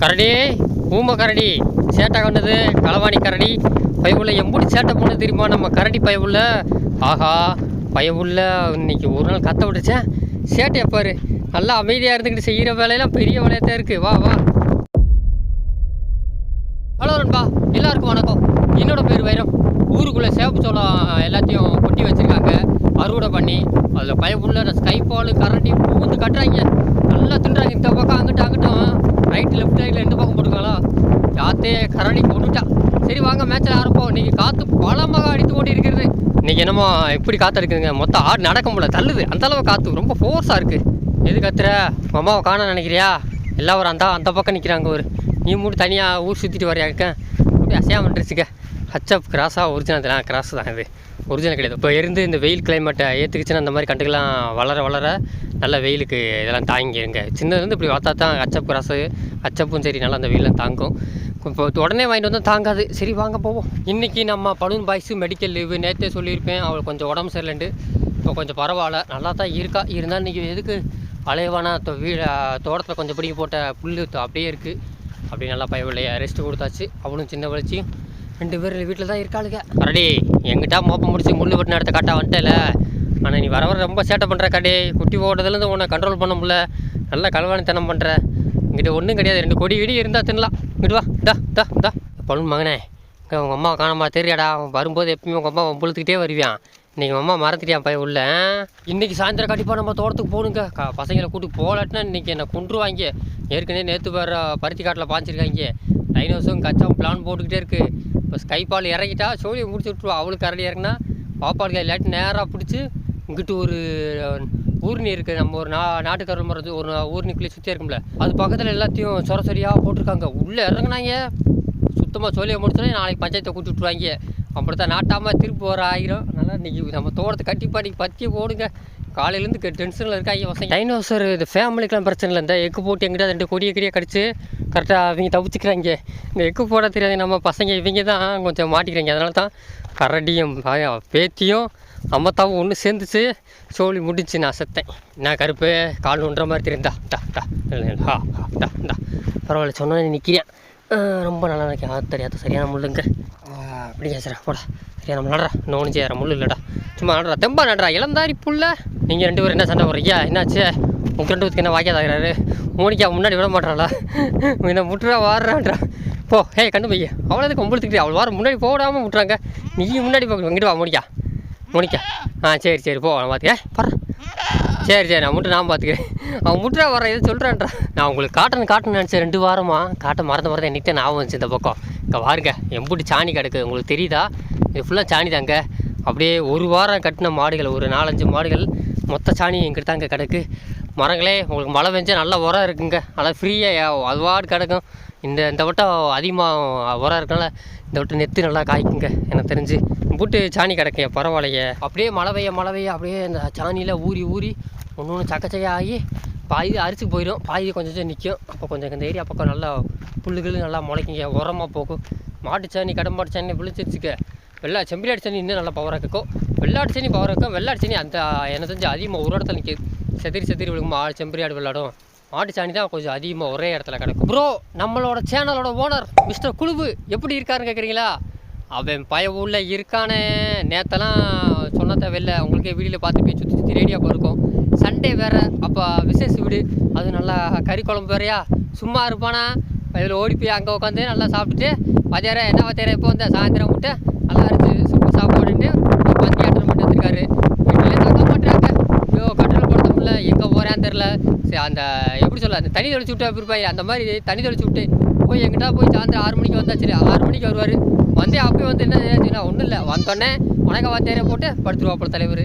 கரடி ஊம கரடி சேட்டை கொண்டது களவாணி கரடி. பயவுள்ள எம்புடி சேட்டை போனது தெரியுமா? நம்ம கரடி பயவுள்ள. ஆஹா பயவுள்ள. இன்னைக்கு ஒரு நாள் கத்த விட்டுச்சேன் சேட்டையை பாரு. நல்லா அமைதியாக இருந்துக்கிட்டு செய்கிற வேலையெல்லாம் பெரிய வேலையாக தான் இருக்குது வா வா. ஹலோ நண்பா எல்லாருக்கும் வணக்கம். என்னோட பேர் வைரம். ஊருக்குள்ளே சேப்பு சோளம் எல்லாத்தையும் கொட்டி வச்சுருக்காங்க. அறுவடை பண்ணி அதில் பயப்புள்ள ஸ்கை பால் கரண்டி பூந்து கட்டுறாங்க. நல்லா தின்றாங்க. இந்த பக்கம் அங்கிட்டு அங்கிட்டு ரைட் லெஃப்ட் ரைட்டில் ரெண்டு பக்கம் போட்டுருக்காங்களா யாத்தே கரண்டி கொண்டுட்டா சரி வாங்க மேட்ச்சில் ஆரம்பம் இன்னைக்கு காற்று பலமாக அடித்து ஓடி இருக்கிறது இன்னைக்கு என்னமோ எப்படி காற்று இருக்குதுங்க மொத்தம் ஆடு நடக்க முடியல தள்ளுது. அந்தளவு காற்று ரொம்ப ஃபோர்ஸாக இருக்குது எது கத்துற? அம்மாவை காண நினைக்கிறியா? எல்லாம் ஒரு அந்த அந்த பக்கம் நிற்கிறாங்க ஒரு. நீ மட்டும் தனியாக ஊர் சுற்றிட்டு வரையாக்க அப்படி அசையாம வந்துருச்சுக்க ஹச்சப் கிராஸாக ஒரிஜினல் தான். கிராஸ் தான் இது. ஒரிஜினல் கிடையாது. இப்போ இருந்து இந்த வெயில் கிளைமேட்டை ஏற்றுக்குச்சுன்னா அந்த மாதிரி கண்டுக்கெல்லாம் வளர வளர நல்ல வெயிலுக்கு இதெல்லாம் தாங்கிருங்க. சின்னதுலேருந்து இப்படி பார்த்தா தான் ஹச்சப் கிராஸு ஹச்சப்பும் சரி நல்லா அந்த வெயிலாம் தாங்கும். உடனே வாங்கிட்டு வந்தால் தாங்காது. சரி வாங்க போவோம். இன்றைக்கி நம்ம பலூன் பாய்ஸு மெடிக்கல் லீவு நேற்றே சொல்லியிருப்பேன். அவளுக்கு கொஞ்சம் உடம்பு சரியில்லைண்டு இப்போ கொஞ்சம் பரவாயில்ல. நல்லா தான் இருக்கா? இருந்தால் இன்றைக்கி எதுக்கு? அலைவானா தோ வீட தோட்டத்தில் கொஞ்சம் பிடிக்க போட்ட புல் அப்படியே இருக்குது அப்படி நல்லா பயவில்லையா ரெஸ்ட் கொடுத்தாச்சு. அவளும் சின்ன வளர்ச்சியும் ரெண்டு பேர் வீட்டில் தான் இருக்காளுங்க கரடி எங்கிட்ட மோப்பம் முடிச்சு முள்ளு வெட்டின இடத்த காட்டா வந்துட்டல. ஆனால் நீ வர வர ரொம்ப சேட்டை பண்ணுற கடே குட்டி போட்டதுலேருந்து உன்னை கண்ட்ரோல் பண்ண முடியல. நல்லா கலவானத்தனம் பண்ணுற இங்கிட்ட ஒன்றும் கிடையாது. ரெண்டு கொடி வீடு இருந்தால் தின்னலாம். இங்கிட்டு வா. டா டா டா பழுன் மகனே இங்கே உங்கள் அம்மா காணாமா தெரியாடா. அவன் வரும்போது எப்பயுமே உங்கள் அம்மா புழுத்துக்கிட்டே வருவியான் இன்றைக்கி உங்கள் அம்மா மறந்துட்டியான் பையன் உள்ள. இன்னைக்கு சாயந்தரம் கண்டிப்பாக நம்ம தோட்டத்துக்கு போகணுங்க. க பசங்களை கூட்டி போகலாட்டினா இன்னைக்கு என்னை கொண்டுருவாங்க ஏற்கனவே நேற்று வர பருத்தி காட்டில் பாய்ச்சிருக்காங்க. டைனோஸும் கச்சாவும் பிளான் போட்டுக்கிட்டே இருக்குது இப்போ ஸ்கைபால் இறங்கிட்டா சோழியை முடிச்சு விட்ருவா அவளுக்கு கரடி இறங்கினா பாப்பாளுக்கு இல்லாட்டி நேராக பிடிச்சி இங்கிட்டு ஒரு ஊர்னி இருக்குது நம்ம ஒரு நா நாட்டுக்காரர் மரம் ஒரு ஊர்னிக்குள்ளே சுற்றி இருக்கும்ல. அது பக்கத்தில் எல்லாத்தையும் சொர சொரியாக போட்டிருக்காங்க. உள்ளே இறங்குனாங்க. சுத்தமாக சொல்லி முடிச்சோடனே நாளைக்கு பஞ்சாயத்தை கொடுத்து விட்டுருவாங்க. அப்படி அப்படித்தான் நாட்டாமல் திருப்பி வர ஆயிரும். நல்லா இன்னைக்கு நம்ம தோட்டத்தை கட்டி பற்றி போடுங்க. காலையிலேருந்து டென்ஷனில் இருக்காங்க பசங்க. டைனோசர் இது ஃபேமிலிக்கெலாம் பிரச்சனை இல்லை. இந்த எக்கு போட்டு எங்கிட்ட ரெண்டு கொடியை கடியாக கடிச்சு கரெக்டாக அவங்க தவிச்சுக்கிறாங்க. இந்த எக்கு போட தெரியாது நம்ம பசங்க இவங்க தான் கொஞ்சம் மாட்டிக்கிறாங்க. அதனால தான் கரடியும் பேத்தியும் அம்மத்தாவும் ஒன்று சேர்ந்துச்சு. சோழி முடிச்சு நான் செத்தேன். நான் கருப்பு? கால் ஒன்றரை மாதிரி தெரியுந்தா டா டா ஹா ஹா டா டா பரவாயில்ல சொன்னேன் நிற்கிறேன் ரொம்ப நல்லா நினைக்கிறேன் அது தெரியாத சரியான முள்ளுங்க. ஆ, அப்படியா சார் போடா. சரியான முள் நடுறா. இன்னும் ஒன்று செய்யற முள் இல்லைடா. சும்மா நடுறா. தெம்பா நடுறா. இளந்தாரி புள்ள. நீங்கள் ரெண்டு பேரும் என்ன சண்டை போடுறீங்க? என்னாச்சு? உங்கள் ரெண்டு பேருக்கு என்ன தாக்குறாரு? மோனிக்கா முன்னாடி விட மாட்டாளா? என்ன முட்டுறா வாடுறான்றா போ ஏய் கண்டு பையன் அவ்வளோதுக்கு உங்களுக்கு கும்பிடுத்துக்கிட்டு அவள் வாரம் முன்னாடி போடாமல் விட்டுறாங்க நீ முன்னாடி போ இங்கிட்டு வா மோனிக்கா மோனிக்கா ஆ சரி சரி போ நான் பர சரி சரி நான் முட்டை நான் பார்த்துக்கிறேன் அவன் முட்டா வர எதுவும் சொல்கிறான்றா நான் உங்களுக்கு காட்டன் காட்டணும்னு நினச்சேன் ரெண்டு வாரமா. காட்ட மறந்த மறந்த என்னிட்ட ஞாபகம் வந்துச்சு இந்த பக்கம். இங்கே பாருங்க எம்பிட்டு சாணி கிடக்கு. உங்களுக்கு தெரியுதா? இது ஃபுல்லாக சாணி தாங்க. அப்படியே ஒரு வாரம் கட்டின மாடுகள் ஒரு நாலஞ்சு மாடுகள் மொத்த சாணி எங்கிட்ட தாங்க கிடக்கு. மரங்களே உங்களுக்கு மழை பெஞ்சா நல்ல உரம் இருக்குங்க. நல்லா ஃப்ரீயாக அதுவாடு கிடக்கும். இந்த இந்த வட்டம் அதிகமாக உரம் இருக்கனால இந்த வட்டம் நெத்து நல்லா காய்க்குங்க எனக்கு தெரிஞ்சு. புட்டு சாணி கிடக்கு பரவாயில்லையே. அப்படியே மழை பெய்ய மழை பெய்ய அப்படியே இந்த சாணியில் ஊறி ஊறி ஒன்று ஒன்று சக்கச்சக்கையாக ஆகி பாதி அரிசி போயிடும். பாதி கொஞ்சம் கொஞ்சம் நிற்கும் அப்போ கொஞ்சம் இந்த ஏரியா பக்கம் நல்லா புல்லுகள் நல்லா முளைக்குங்க. உரமாக போகும். மாட்டு சாணி கடம்பாட்டு சாணி விழிச்சிருச்சுக்க வெள்ளா செம்பிலாட்டு சாணி இன்னும் நல்லா பவராக இருக்கும். வெள்ளாட்டு சாணி பவராக இருக்கும். வெள்ளாட்டு சாணி அந்த எனக்கு தெரிஞ்சு அதிகமாக ஒரு இடத்துல நிற்கிது செதிரி செதிரி விழுகும் ஆடு செம்பிரியாடு விளையாடும். மாட்டு சாணி தான் கொஞ்சம் அதிகமாக ஒரே இடத்துல கிடக்கும். ப்ரோ நம்மளோட சேனலோட ஓனர் மிஸ்டர் குழுவு எப்படி இருக்காருன்னு கேட்குறீங்களா அவன் பய உள்ள இருக்கானே. நேத்தெல்லாம் சொன்ன தேவையில்லை உங்களுக்கே வீடியோவில் பார்த்து போய் சுற்றி சுற்றி ரேடியோ இருக்கும் சண்டே வேறு. அப்போ விசேஷ வீடு. அது நல்லா கறி குழம்பு வேறையா? சும்மா இருப்பானா? இதில் ஓடி போய் அங்கே உட்காந்து நல்லா சாப்பிட்டுட்டு மதியாரம் என்ன மத்தியாரம் இப்போ வந்தேன் சாயந்தரம் விட்டு நல்லா இருந்துச்சு சும்மா சாப்பாடுன்னு பந்தி ஆட்டம் பண்ணி வந்திருக்காரு. வீட்டிலே தக்க மாட்டாங்க ஐயோ கட்டில் போட முடியல. எங்கே போகிறேன்னு தெரில சரி அந்த எப்படி சொல்ல அந்த தண்ணி தெளிச்சு விட்டு இருப்பாங்க அந்த மாதிரி தண்ணி தெளிச்சு விட்டு போய் எங்கிட்ட போய் சாயந்தரம் ஆறு மணிக்கு வந்தாச்சு சரி. ஆறு மணிக்கு வருவார். வந்து அப்போயே வந்து என்ன செய்யாச்சுன்னா ஒன்றும் இல்லை. வந்தோடனே வணக்க வாத்தியாரே போட்டு படுத்துருவாப்புல தலைவர்.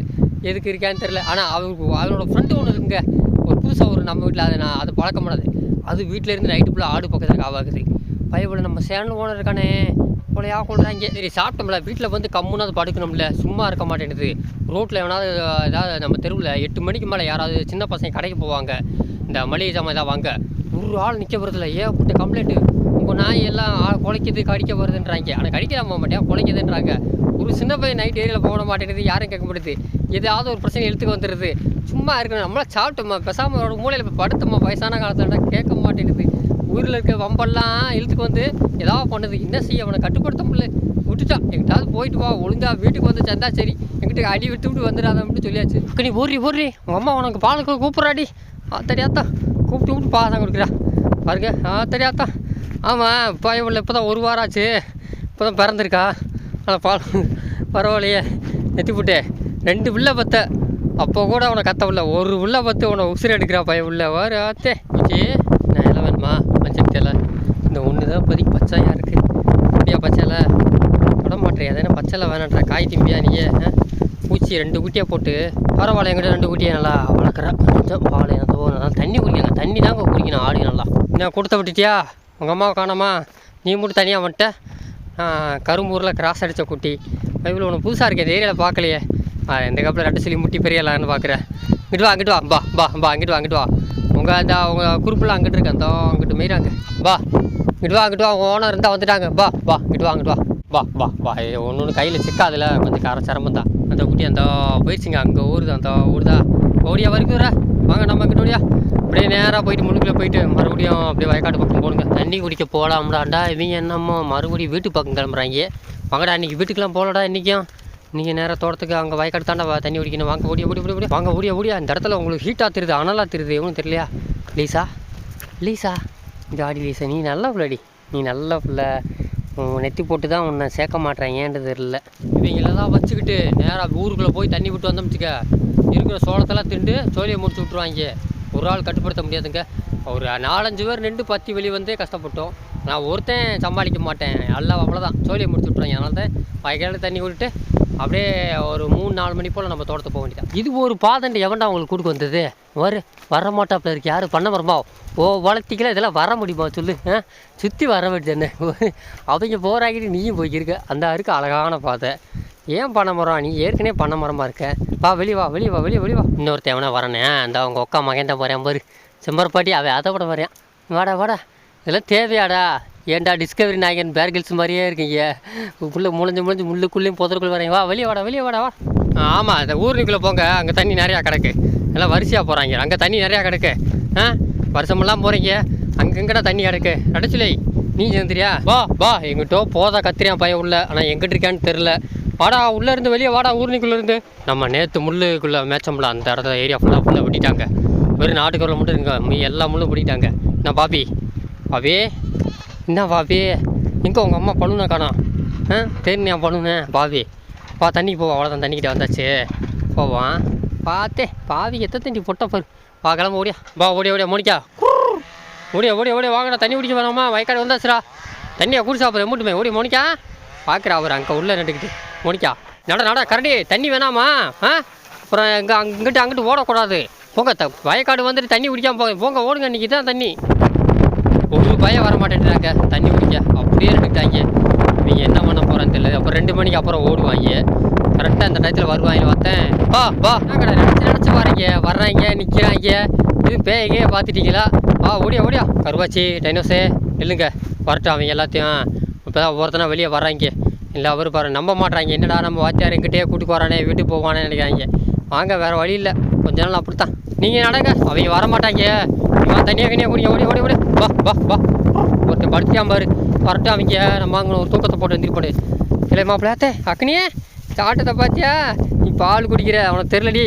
எதுக்கு இருக்கான்னு தெரில ஆனால் அவருக்கு அவரோட ஃப்ரெண்டு ஒன்று இருக்குங்க. ஒரு புதுசாக ஒரு நம்ம வீட்டில் அதை நான் அது பழக்கம் பண்ணாது அது. வீட்டில் இருந்து நைட்டு ஃபுல்லாக ஆடு பக்கத்தில் காவாக்குது பயப்பட நம்ம சேனல் ஓனர் இருக்கானே. கொலையாக கொள்றாங்க சரி சாப்பிட்டோம்ல. வீட்டில் வந்து கம்முன்னு அது படுக்கணும்ல. சும்மா இருக்க மாட்டேங்குது ரோட்டில் எவனாவது ஏதாவது நம்ம தெருவில் எட்டு மணிக்கு மேலே யாராவது சின்ன பசங்க கடைக்கு போவாங்க. இந்த மளிகை ஜாமான் ஏதாவது வாங்க. ஒரு ஆள் நிற்க போகிறதில்ல ஏகப்பட்ட கம்ப்ளைண்ட்டு உங்கள் நாய் எல்லாம் ஆள் குலைக்குது கடிக்க போகிறதுன்றாங்க ஆனால் கடிக்கலாம் போக மாட்டேன். குலைக்குதுன்றாங்க. ஒரு சின்ன பையன் நைட் ஏரியாவில் போட மாட்டேங்குது யாரும் கேட்க முடியுது ஏதாவது ஒரு பிரச்சனை எழுத்துக்கு வந்துடுது சும்மா இருக்கணும். நம்மளாம் சாப்பிட்டோம்மா பெசாமல் ஒரு மூலையில் இப்போ படுத்தோமா? வயசான காலத்தில் கேட்க மாட்டேங்குது. ஊரில் இருக்க வம்பெல்லாம் இழுத்துக்கு வந்து ஏதாவது பண்ணுது. என்ன செய்ய? அவனை கட்டுப்படுத்த முடியல. விட்டுட்டான். எங்கிட்டாவது போயிட்டு வா. ஒழுங்கா வீட்டுக்கு வந்து சேர்ந்தா சரி. எங்கிட்ட அடி விட்டு விட்டு வந்துடாத அப்படின்னு சொல்லியாச்சு நீ ஊர்றி ஊர்றி உங்கள் அம்மா உனக்கு பாலுக்கு கூப்பிட்றாடி. தெரியாதான் கூப்பிட்டு கூப்பிட்டு பாசம் கொடுக்குறா. பாருங்க. ஆ தெரியாதான் ஆமாம் இப்போ இவ்வளோ இப்போ தான் ஒரு வாரம் ஆச்சு. இப்போ தான் பிறந்திருக்கா. ஆனால் பால் பரவாயில்லையே. நெத்தி போட்டு. ரெண்டு பிள்ளை பத்த. அப்போ கூட அவனை கத்த ஒரு உள்ள பத்து உன்னை உசுறு எடுக்கிறா பையன் உள்ள. வாரு ஆத்தே விஜி நான் எல்லாம் வேணுமா? மஞ்சள் இந்த ஒன்று தான் பதி பச்சையாக இருக்குது அப்படியா பச்சையில் விட மாட்டேன் எதனா பச்சைல வேணான்ற. காய் திம்பியா நீயே? பூச்சி ரெண்டு குட்டியாக போட்டு பரவாயில்ல எங்கிட்ட ரெண்டு குட்டியை நல்லா வளர்க்குறேன். கொஞ்சம் பால் எனக்கு நல்லா தண்ணி குடிக்கங்க தண்ணி தாங்க குடிக்கணும் ஆடு நல்லா. என்ன கொடுத்த விட்டுட்டியா? உங்கள் அம்மாவை காணாமா? நீ மட்டும் தனியாக வந்துட்ட கரும்பூரில் கிராஸ் அடித்த குட்டி. பைபிள் ஒன்று புதுசாக இருக்கே இந்த ஏரியாவில் பார்க்கலையே. இந்த கப்பில் ரெண்டு சொல்லி முட்டி பெரியலான்னு பார்க்குறேன் இங்கிட்டு வா அங்கிட்டு வா. பா பா பா அங்கிட்டு வா அங்கிட்டு வா. உங்கள் அந்த உங்கள் குரூப்பில் அங்கிட்டு இருக்கேன் அந்த அங்கிட்டு மீறாங்க பா இங்கிட்டு வா அங்கிட்டு வா. உங்கள் ஓனர் இருந்தால் வந்துட்டாங்க. பா பா இங்கிட்டு வா அங்கிட்டு வா. வா வா வா. ஒன்று ஒன்று கையில் சிக்காதுல. கொஞ்சம் கார சிரமம் தான். அந்த குட்டி அந்த போயிடுச்சுங்க. அங்கே ஊருது அந்த ஊருதா. ஓடியா வரைக்கும் வாங்க நம்ம கிட்டோடியா அப்படியே நேராக போயிட்டு முன்னுக்குள்ளே போயிட்டு மறுபடியும் அப்படியே வயக்காட்டு பக்கம் போடுங்க. தண்ணி குடிக்க போகலாம்டாண்டா இவங்க என்னமோ மறுபடியும் வீட்டு பக்கம் கிளம்புறாங்க. வாங்கடா இன்னைக்கு வீட்டுக்கெலாம் போகலடா இன்றைக்கும் நீங்கள் நேராக தோட்டத்துக்கு அங்கே வயக்காடு தாண்டா தண்ணி குடிக்கணும். வாங்க ஓடியா ஓடி ஓடி ஓடி வாங்க ஓடியா ஓடியா. இந்த இடத்துல உங்களுக்கு ஹீட்டாக தெரியுது? அனலாக தெரியுது. எவனும் தெரியலையா? லீசா? லீசா? ஜாடி லீசா. நீ நல்ல பிள்ளடி. நீ நல்ல பிள்ளை. நெத்தி போட்டு தான் உன்னை சேர்க்க மாட்டேன் ஏன்றது தெரியல. தான் வச்சுக்கிட்டு நேராக ஊருக்குள்ளே போய் தண்ணி விட்டு வந்தோம்ச்சுக்க இருக்கிற சோளத்தெல்லாம் திண்டு சோழியை முடிச்சு விட்ருவாங்க ஒரு ஆள் கட்டுப்படுத்த முடியாதுங்க. ஒரு நாலஞ்சு பேர் நின்று பத்தி வெளியே வந்தே கஷ்டப்பட்டோம். நான் ஒருத்தன் சமாளிக்க மாட்டேன். எல்லாம் அவ்வளோதான் சோழியை முடிச்சு விட்ருவாங்க அதனால தான் வயக்காடு தண்ணி விட்டுட்டு அப்படியே ஒரு மூணு நாலு மணி போல் நம்ம தோட்டத்தை போக வேண்டியதான் இது ஒரு பாதண்டி எவன்டா உங்களுக்கு கொடுக்க வந்தது? வரு வர மாட்டாப்புல இருக்கு. யாரும் பண்ண மரமா? ஓ வளர்த்திக்கலாம் இதெல்லாம் வர முடியுமா சொல்லு ஆ? சுற்றி வர வேண்டியது என்ன அவங்க போராகிட்டு நீயும் போய்க்கிருக்க. அந்த இருக்கு அழகான பாதை. ஏன் பண்ண மரம்? நீ ஏற்கனவே பண்ண மரமாக இருக்க. வா வெளியே வா வெளியே வா வெளியே வெளியே வா. இன்னொருத்தன் எவனா வரேனே? அந்த அவங்க ஒக்கா மகன்ட்ட போகிறேன் பாரு. செம்பரப்பாட்டி அவன் அதை விட வரையான் வாடா வாடா. இதெல்லாம் தேவையாடா. ஏன்டா டிஸ்கவரி நாயகன் பேர்கில்ஸ் மாதிரியே இருக்கீங்க? உள்ளே முளைஞ்சு முளைஞ்சு முள்ளுக்குள்ளேயும் புதருக்குள்ள வரீங்க வா வெளியே வாடா வெளியே வாடா வா. ஆமாம் இந்த ஊருக்குள்ளே போங்க. அங்கே தண்ணி நிறையா கிடக்கு. எல்லாம் வரிசையாக போகிறாங்க அங்கே தண்ணி நிறையா கிடக்கு. ஆ வருஷமெல்லாம் போகிறீங்க அங்கங்கடா தண்ணி கிடக்கு. அடைச்சிலை நீ சேர்ந்துரியா வா வா. எங்கிட்டோ போதா கத்திரியான் பையன் உள்ள. ஆனால் எங்கிட்ட இருக்கான்னு தெரில வாடா உள்ளே இருந்து வெளியே வாடா ஊர்னிக்குள்ளேருந்து இருந்து. நம்ம நேற்று முள்ளுக்குள்ளே மேய்ச்சோம்ல அந்த இடத்துல ஏரியா ஃபுல்லாக ஃபுல்லாக விட்டிட்டாங்க. வெறும் நாட்டுக்குள்ள மட்டும் இருங்க. எல்லா முள்ளும் பிடிக்கிட்டாங்க நான் பாபி பாபி. என்ன பாபி எங்கே உங்கள் அம்மா பழுனை காணோம் ஆ? தெரியும் பழுனேன் பாவி. பா தண்ணிக்கு போவோம் அவ்வளோதான் தண்ணிக்கிட்ட வந்தாச்சு. போவோம் பார்த்தே பாவி எத்த தண்ணி பொட்ட பாரு. வா கிளம்ப ஓடியா. வா ஓடியா ஓடியா மோனிக்கா. ஓடியா ஓடியா ஓடியா வாங்கடா தண்ணி குடிக்க வேணாமா வயக்காடு வந்தாச்சுடா. தண்ணியை குடிச்சா அப்புறம் எம்மட்டுமே. ஓடி மோனிக்கா. பார்க்குறா அவர் அங்கே உள்ளே நட்டுக்கிட்டு மோனிக்கா. நட நட கரடி தண்ணி வேணாமா? ஆ? அப்புறம் இங்கே அங்கிட்டு அங்கிட்டு ஓடக்கூடாது. போங்க த வயக்காடு வந்துட்டு தண்ணி குடிக்காமல் போங்க. போங்க ஓடுங்க இன்றைக்கி தான் தண்ணி. ஒரு பயம் வர மாட்டேன்றாங்க தண்ணி குடிக்க. அப்படியே இருந்துட்டாங்க இவங்க என்ன பண்ண போகிறான்னு தெரியல. அப்புறம் ரெண்டு மணிக்கு அப்புறம் ஓடுவாங்க. கரெக்டாக அந்த டயத்தில் வருவாங்க பார்த்தேன். வா வா. என்னங்கடா நினச்சி நினச்சி பாருங்க. வர்றாங்க நிற்கிறாங்க இது பேய்கே பார்த்துட்டீங்களா? வா ஓடியா ஓடியா. கருவாச்சி டைனோஸே இல்லைங்க வரட்டும் அவங்க எல்லாத்தையும். இப்போ தான் ஒவ்வொருத்தனா வெளியே வர்றாங்க. இல்லை அவர் பாரு நம்ப மாட்டாங்க என்னடா நம்ம வாத்தியார் எங்கிட்டே கூட்டிட்டு வரானே வீட்டுக்கு போவானே நினைக்கிறாங்க. வாங்க வேறு வழி இல்லை. கொஞ்ச நாள் அப்படித்தான். நீங்கள் நடங்க. அவங்க வர மாட்டாங்க தனியாக கனியாக குடிங்க ஓடி ஓடி ஓடி வா வா வா. ஒருத்தன் படுத்தியாம் பாரு. வரட்டும் அவங்க நம்ம அங்கே ஒரு தூக்கத்தை போட்டு வந்துருப்பாடு இல்லை மாப்பிள்ளாத்தே அக்கனியே சாட்டத்தை பார்த்தியா? நீ பால் குடிக்கிற அவனுக்கு தெரிலடி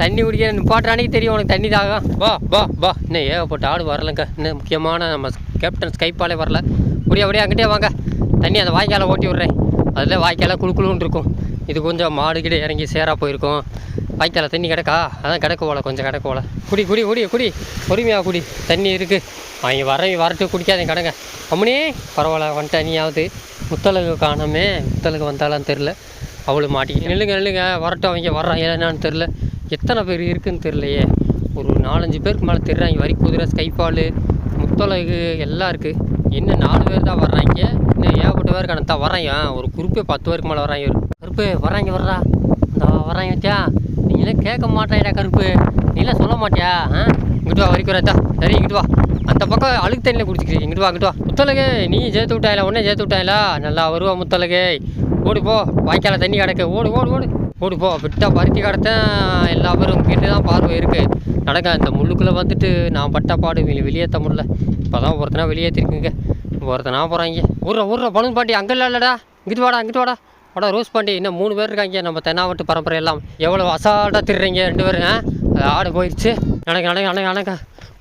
தண்ணி குடிக்கிற நிப்பாட்டுறானே தெரியும் உனக்கு தண்ணி தாகம். வா வா வா. இன்னும் ஏகப்பட்ட ஆடு வரலங்க. இன்னும் முக்கியமான நம்ம கேப்டன் ஸ்கைப்பாலே வரல. முடியா அப்படியே அங்கிட்டே வாங்க. தண்ணி அந்த வாய்க்காலை ஓட்டி விட்றேன். அதில் வாய்க்கால குழுக்குழுன்னு இருக்கும். இது கொஞ்சம் மாடு கிட்ட இறங்கி சேராக போயிருக்கும். வாய்க்கால தண்ணி கிடக்கா? அதான் கிடக்கு போல கொஞ்சம் கிடக்கு போல. குடி குடி குடி குடி. பொறுமையாக குடி. தண்ணி இருக்குது அவங்க வரவி வரட்டு குடிக்காதீங்க கடங்க. அம்மனே பரவாயில்ல வந்துட்டா நீயாவது முத்தலகு காணாமே. முத்தலகு வந்தாலும் தெரில அவளு மாட்டிக்கிட்டு. நில்லுங்க நில்லுங்க. வரட்டும் அவங்க வர்றாங்க என்னன்னு தெரில எத்தனை பேர் இருக்குன்னு தெரிலையே ஒரு நாலஞ்சு பேருக்கு மேலே தெரிறாங்க. வரி குதிரை ஸ்கைப்பால் முத்தலகு எல்லாம் இருக்குது இன்னும் நாலு பேர் தான் வர்றாங்க. இன்னும் ஏகப்பட்ட பேர் தான் வர்றாங்க. ஒரு குறிப்பே பத்து பேருக்கு மேலே வர்றாங்க கருப்பு. வர்றாங்க வர்றா. இந்த வர்றாங்க வச்சா. நீங்களே கேட்க மாட்டேடா கருப்பு. நீலாம் சொல்ல மாட்டியா? ஆ? இங்கிட்டு வா வரைக்கும் சரி இங்கிட்டு வா. அந்த பக்கம் அழுக்கு தண்ணியில் குடிச்சிக்கிறீங்க. இங்கிட்டு வா இங்கிட்டு வா. முத்தலகே நீ சேர்த்து விட்டாயில உடனே சேர்த்து விட்டாயில நல்லா வருவா முத்தலகே ஓடு போ. வாய்க்கால தண்ணி கிடக்கு. ஓடு ஓடு ஓடு. ஓடி போ. விட்டா பருத்தி கடத்தேன் எல்லா பேரும் கிட்ட தான் பார்வை இருக்குது நடக்க இந்த முள்ளுக்குள்ளே வந்துட்டு நான் பட்ட பாடு. வெளி வெளியேற்ற முடியல. இப்போ தான் ஒருத்தனா வெளியேற்றிருக்குங்க ஒருத்தனா போகிறாங்க ஊர்ற ஊர்ற. பலூன் பாட்டி அங்கே இல்லைடா. இங்கிட்டு வாடா இங்கிட்டு வாடா. வாடா ரோஸ் பாண்டி இன்னும் மூணு பேர் இருக்காங்க. நம்ம தென்னாவட்டு பரம்பரை எல்லாம். எவ்வளோ அசால்ட்டாக திடுறீங்க ரெண்டு பேரும் அது ஆடு போயிடுச்சு நடக்க நடக்க நடக்க நடக்க.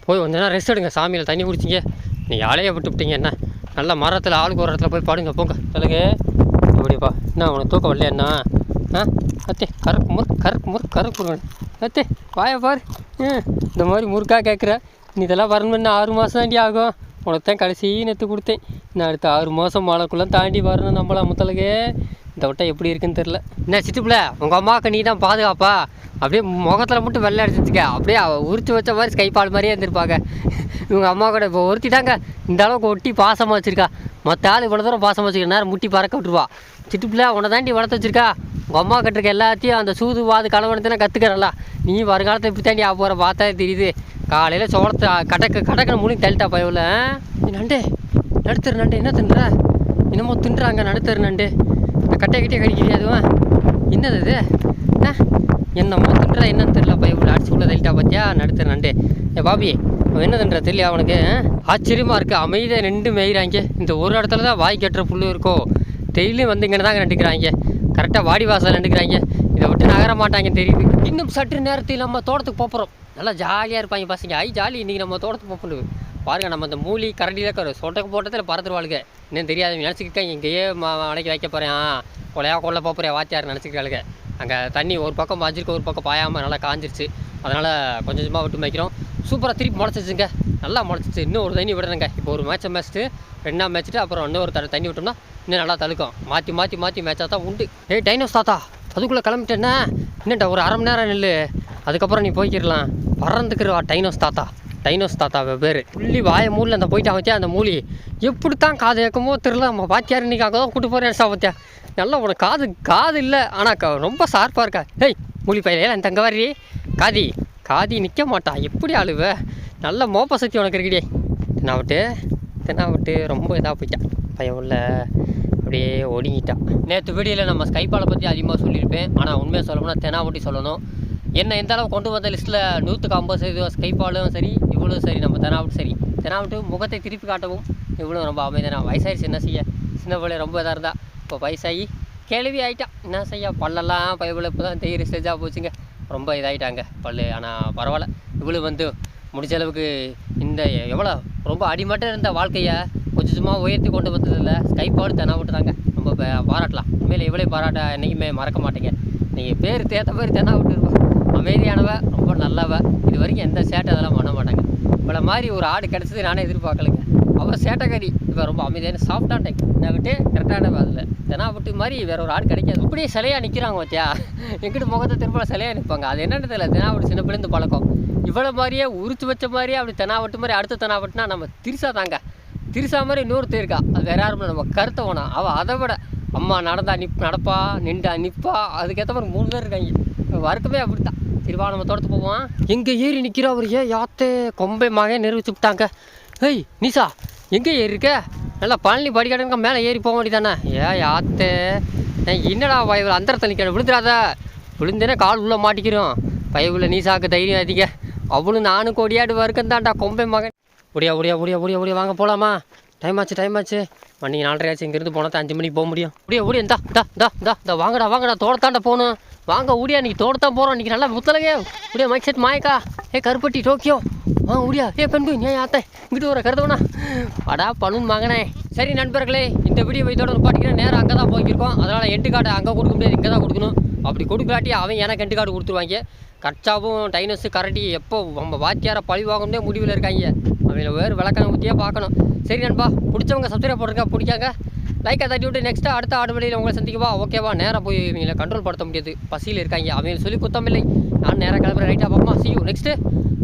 போய் கொஞ்ச நேரம் ரெஸ்ட் எடுங்க. சாமியில் தண்ணி குடிச்சிங்க. நீ அலைய விட்டு விட்டீங்க என்ன? நல்ல மரத்தில் ஆளுக்கு ஒரு இடத்துல போய் பாடுங்க. போங்க. சொல்லுங்க. அப்படிப்பா. என்ன உனக்கு தூக்கம் வரலையா என்ன? ஆ? அத்தே கருக்கு முறு கருக்கு முறு கருக்கு முருகன் அத்தே வாய பாரு. இந்த மாதிரி முறுக்கா கேட்குற நீ இதெல்லாம் வரணும்னு ஆறு மாதம் தாண்டி ஆகும். உனக்கு தான் கடைசி நெத்து கொடுத்தேன். நான் அடுத்த ஆறு மாதம் மழைக்குள்ளே தாண்டி வரணும் நம்மளா முத்தலகே. இந்த எப்படி இருக்குன்னு தெரில என்ன சிட்டுப்புல உங்கள் அம்மாவுக்கு நீ தான் பாதுகாப்பா? அப்படியே முகத்தில் மட்டும் வெள்ளை அடிச்சிருக்க அப்படியே அவ உரிச்சு வச்ச மாதிரி ஸ்கைப்பால் மாதிரியே இருந்திருப்பாங்க. இவங்க அம்மா கூட இப்போ ஒருத்திட்டாங்க. இந்த அளவுக்கு ஒட்டி பாசமாக வச்சுருக்கா. மற்ற ஆள் இவ்வளோ தூரம் பாசமாக வச்சுருக்க. நேரம் முட்டி பறக்க விட்டுருவா. சிட்டுப்புல உன்னை தாண்டி வளர்த்து வச்சிருக்கா. உங்கள் அம்மா கட்டிருக்க எல்லாத்தையும் அந்த சூது வாது கலவனத்தை கற்றுக்கிறல்ல நீ வருங்காலத்தில் இப்படி தாண்டி ஆக போகிற பார்த்தா தெரியுது. காலையில் சோளத்தை கடக்க கடக்கணும் முனி தள்ளிட்டா பயவில் நண்டு நடுத்துரு நண்டு என்ன தின்ற என்னமோ தின்றாங்க நடுத்தரு நண்டு. கட்டை கட்டியே கடிக்கிறியா அதுவும் என்னது இது? என்ன? என்னமோ தின்றா என்னன்னு தெரியல இவ்வளோ அடிச்சு உள்ள தள்ளிட்டா பார்த்தியா நடுத்தரு நண்டு. ஏ பாபி அவன் என்ன தெரியல அவனுக்கு ஆச்சரியமாக இருக்குது அமைதியாக ரெண்டு மேய்கிறாங்க இந்த ஒரு இடத்துல தான் வாய் கட்டுற புல்லு இருக்கோ. டெய்லியும் வந்து இங்கே தாங்க நண்டுக்கிறாங்க கரெக்டாக வாடி வாசல் நண்டுக்கிறாங்க இதை விட்டு நகர மாட்டாங்க தெரியுது. இன்னும் சற்று நேரத்தில் நம்ம தோட்டத்துக்கு போகிறோம் நல்லா ஜாலியாக இருப்பாங்க பசங்க. ஐ ஜாலி இன்றைக்கி நம்ம தோட்டத்துக்கு போகணும் பாருங்க நம்ம அந்த மூலி கரண்டி தான் சொட்டக்கு போட்டதில் பறந்துருவாளுங்க. இன்னும் தெரியாது நினச்சிக்கிட்டேன் இங்கேயே ம மலைக்கு வைக்க போகிறேன் கொலையா கொள்ள போகிறேன் வாத்தியார் நினச்சிக்கிறாளுங்க. அங்கே தண்ணி ஒரு பக்கம் பாஞ்சிருக்கு ஒரு பக்கம் பாயாமல் நல்லா காஞ்சிருச்சு. அதனால் கொஞ்சம் கொஞ்சமாக விட்டு மேய்க்கிறோம். சூப்பராக திருப்பி முளைச்சிச்சுங்க. நல்லா முளைச்சிச்சு. இன்னும் ஒரு தண்ணி விடணுங்க. இப்போ ஒரு மேட்சை மேய்ச்சிட்டு ரெண்டாம் மேய்ச்சிட்டு அப்புறம் இன்னொரு தடவை தண்ணி விட்டோம்னா இன்னும் நல்லா தழுக்கும். மாற்றி மாற்றி மாற்றி மேய்ச்சா தான் உண்டு. ஏய் டைனோஸ் தாத்தா அதுக்குள்ளே கிளம்பிட்டேன்னா என்னடா ஒரு அரை மணி நேரம் நில்லு. அதுக்கப்புறம் நீ போய்க்கிடலாம். பறந்துக்கிறவா டைனோஸ் தாத்தா. டைனோஸ் தாத்தாவை பேர். புள்ளி வாய மூலில் அந்த போயிட்டு வச்சா அந்த மூலி எப்படி தான் காது கேட்குமோ தெரில நம்ம பாத்தியார் இன்றைக்காக தான் கூட்டு போகிறேன் சாபத்தியா நல்லா உனக்கு காது காது இல்லை. ஆனால் க ரொம்ப ஷார்ப்பாக இருக்கா. ஹேய் மூலி பையில அந்த அங்கே வரி காதி காதி நிற்க மாட்டா. எப்படி அழுவ? நல்ல மோப்ப சக்தி உனக்கு இருக்குடியே தென்னாவட்டு தென்னாவட்டு ரொம்ப இதாக போயிட்டான் பையன் உள்ள அப்படியே ஒடுங்கிட்டான் நேற்று வீடியோவில் நம்ம ஸ்கைப்பாலை பற்றி அதிகமாக சொல்லியிருப்பேன். ஆனால் உண்மையாக சொல்லணும்னா தெனாவட்டி சொல்லணும். என்ன எந்த அளவு கொண்டு வந்த லிஸ்ட்டில் நூற்றுக்கு ஐம்பது சதவீதம் ஸ்கைப்பாலும் சரி இவ்வளோ சரி நம்ம தெனாவட்டு சரி. தெனாவட்டு முகத்தை திருப்பி காட்டவும் இவ்வளோ ரொம்ப அமைதியான வயசாயிடுச்சு என்ன செய்ய? சின்ன பிள்ளை ரொம்ப இதாக இருந்தா. இப்போ வயசாகி கேள்வி ஆகிட்டான் என்ன செய்ய? பல்லெல்லாம் பயபில் இப்போ தான் தெய்ய ஸ்டேஜாக போச்சுங்க. ரொம்ப இதாகிட்டாங்க பல்லு. ஆனால் பரவாயில்ல. இவ்வளோ வந்து முடிஞ்ச அளவுக்கு இந்த எவ்வளோ ரொம்ப அடிமட்டம் இருந்த வாழ்க்கையை கொஞ்சம் சும்மா உயர்த்தி கொண்டு வந்ததில்ல. ஸ்கைப்பாடு தெனாவட்டு தாங்க. ரொம்ப பாராட்டலாம். மேலே இவ்வளோ பாராட்ட என்றைக்குமே மறக்க மாட்டேங்க. நீங்கள் பேர் தேத்த பேர் தெனாவட்டு இருப்பா. அமைதியானவ ரொம்ப நல்லவ. இது வரைக்கும் எந்த சேட்டை அதெல்லாம் பண்ண மாட்டாங்க. இவ்வளோ மாதிரி ஒரு ஆடு கிடச்சது நானே எதிர்பார்க்கலைங்க. அவள் சேட்டைக்காரி இப்போ ரொம்ப அமைதியான சாஃப்டான டைப் நான் விட்டு கரெக்டான அதில். தெனாவட்டு மாதிரி வேற ஒரு ஆடு கிடைக்காது. அப்படியே சிலையாக நிற்கிறாங்க பார்த்தியா எங்கிட்ட முகத்தை திரும்ப சிலையாக நிற்பாங்க அது என்னென்னு தெரியல. தெனாவட்டு சின்ன பிள்ளைந்து பழக்கம். இவ்வளோ மாதிரியே உரிச்சு வச்ச மாதிரியே அப்படி தெனாவட்டு மாதிரி அடுத்த தெனாவட்டுனா நம்ம திருசா தாங்க. திருசா மாதிரி இன்னொருத்தர் இருக்கா. அது வேற யாரும் நம்ம நம்ம கருத்தவனா அவள் அதை விட அம்மா நடந்தா நிப் நடப்பா நின்றா நிற்பா அதுக்கேற்ற மாதிரி மூணு பேர் இருக்காங்க. வர்க்கமே அப்படித்தான். திருவா நம்ம தோட்டத்து போவோம். எங்கே ஏறி நிற்கிற அவர்? ஏன் யாத்தே கொம்பை மகன் நிரூபிச்சு விட்டாங்க. ஏய் நிசா எங்கே ஏறி இருக்க? நல்லா பழனி படிக்கடனுக்கு மேலே ஏறி போக வேண்டியதானே ஏ யாத்தே. என்னடா பயவில் அந்தரத்தில் நிற்க விழுந்துடாத. விழுந்தேனே கால் உள்ளே மாட்டிக்கிறோம். பயவில் நீசாக்கு தைரியம் அதிக. அவளும் நானும் கொடியாடு வர்க்கம் தான்டா கொம்பை மகன் உடையா முடியா முடியா முடியா முடியா வாங்க போகலாமா டைம் ஆச்சு டைம் ஆச்சு. மணி நாலரை ஆச்சு இங்கேருந்து போனால் தான் அஞ்சு மணிக்கு போக முடியும். முடியா முடியா இந்தா இந்தா இந்தா இந்தா வாங்கடா வாங்கடா தோட்டத்தாண்ட போகணும். வாங்க ஊடியா இன்னைக்கு தோட்டத்தான் போகிறோம் இன்னைக்கு நல்லா முத்தலகே. முடியா மைக் செட் மாயக்கா ஏ கருப்பட்டி டோக்கியோ. வாங்க ஊடியா. ஏ பெண்கு ஏன் ஆத்தே? இங்கிட்டு வர கருதவனா? அடா பலூன் வாங்கினே. சரி நண்பர்களே இந்த வீடியோ இதோட பாட்டிங்கன்னா நேரம் அங்கே தான் போய்க்கிருக்கோம். அதனால் எட்டு கார்டு அங்கே கொடுக்க முடியாது இங்கே தான் கொடுக்கணும். அப்படி கொடுக்கலாட்டி அவன் எனக்கு எண்டு கார்டு கொடுத்துருவாங்க. கட்சாவும் டைனஸு கரடி எப்போ நம்ம வாத்தியாரை பழி வாங்கணும்னே முடிவில் இருக்காங்க. அவங்கள வேறு விளக்கம் ஊற்றியே பார்க்கணும். சரி நண்பா பிடிச்சவங்க சப்ஸ்கிரைப் போட்டுருங்க பிடிக்காங்க? லைக்கை தட்டி விட்டு நெக்ஸ்ட்டு அடுத்த ஆடுபடியில் உங்களை சந்திக்கவா? ஓகேவா நேராக போய் இவங்களை கண்ட்ரோல் படுத்த முடியாது. பசியில் இருக்காங்க. அவங்க சொல்லி குத்தமில்லை நான் நேராக கிளம்புறேன். ரைட்டாக பார்ப்போம் சியூ நெக்ஸ்ட்டு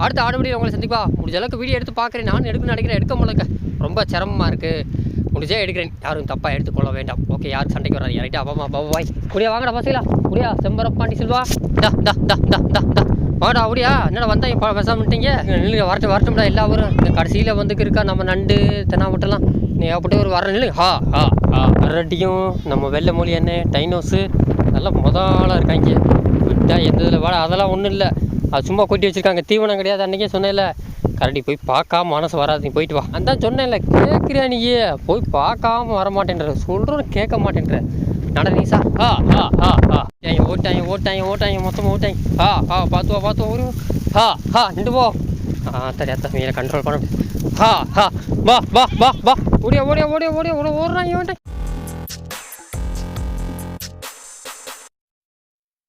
அடுத்த ஆடுபடியில் உங்களை சந்திப்பா? முடிஞ்ச அளவுக்கு வீடியோ எடுத்து பார்க்குறேன். நான் எடுக்கணும்னு நினைக்கிறேன். எடுக்க முடியல. ரொம்ப சிரமமாக இருக்குது முடிஞ்சே எடுக்கிறேன். யாரும் தப்பாக எடுத்துக்கொள்ள வேண்டாம். ஓகே யாரும் சண்டைக்கு வராது ரைட்டா அப்பாமா பாபா பாய் முடியா வாங்கடா பசங்களா முடியா செம்பரப்பாண்டி செல்வா. டா டா டா டா டா டா. வாடா அப்படியா என்னடா வந்தாங்க பா பேசாமட்டீங்க நில்லுங்க வரட்டும் வரட்டும்டா எல்லா ஊரும். இந்த கடைசியில் வந்துக்கு இருக்கா நம்ம நண்டு தென்னாவட்டெல்லாம் நீ அப்படியே ஒரு வர நில்லு. ஹா ஹா ஹா. வரட்டியும் நம்ம வெள்ளை மொழி என்ன டைனோஸு அதெல்லாம் முதலாக இருக்காங்க. விட்டா எந்த இதில் வாடா? அதெல்லாம் ஒன்றும் இல்லை. அது சும்மா கொட்டி வச்சிருக்காங்க. தீவனம் கிடையாது அன்றைக்கே சொன்னேன்ல. கரடி போய் பார்க்காம மனசு வராது நீ போயிட்டு வா. அதான் சொன்னேன்ல கேட்குறியா நீயே? போய் பார்க்காம வர மாட்டேன்ற சொல்கிறோன்னு கேட்க மாட்டேன்ற. நட நீசா. ஆ ஆ ஆ ஆ. ஏன் ஓட்டாங்க ஓட்டாங்க ஓட்டாங்க மொத்தமாக ஓட்டாங்க ஆ ஆ பார்த்து வா பார்த்து வா ஒரு ஹா ஹா நின்று போ. ஆ தெரியா தம்பி கண்ட்ரோல் பண்ண. முடியாது ஹா ஹா வா வா வா வா. ஓடியா ஓடியா ஓடியா ஓடியா ஓட ஓடுறாங்க ஓட்டாங்க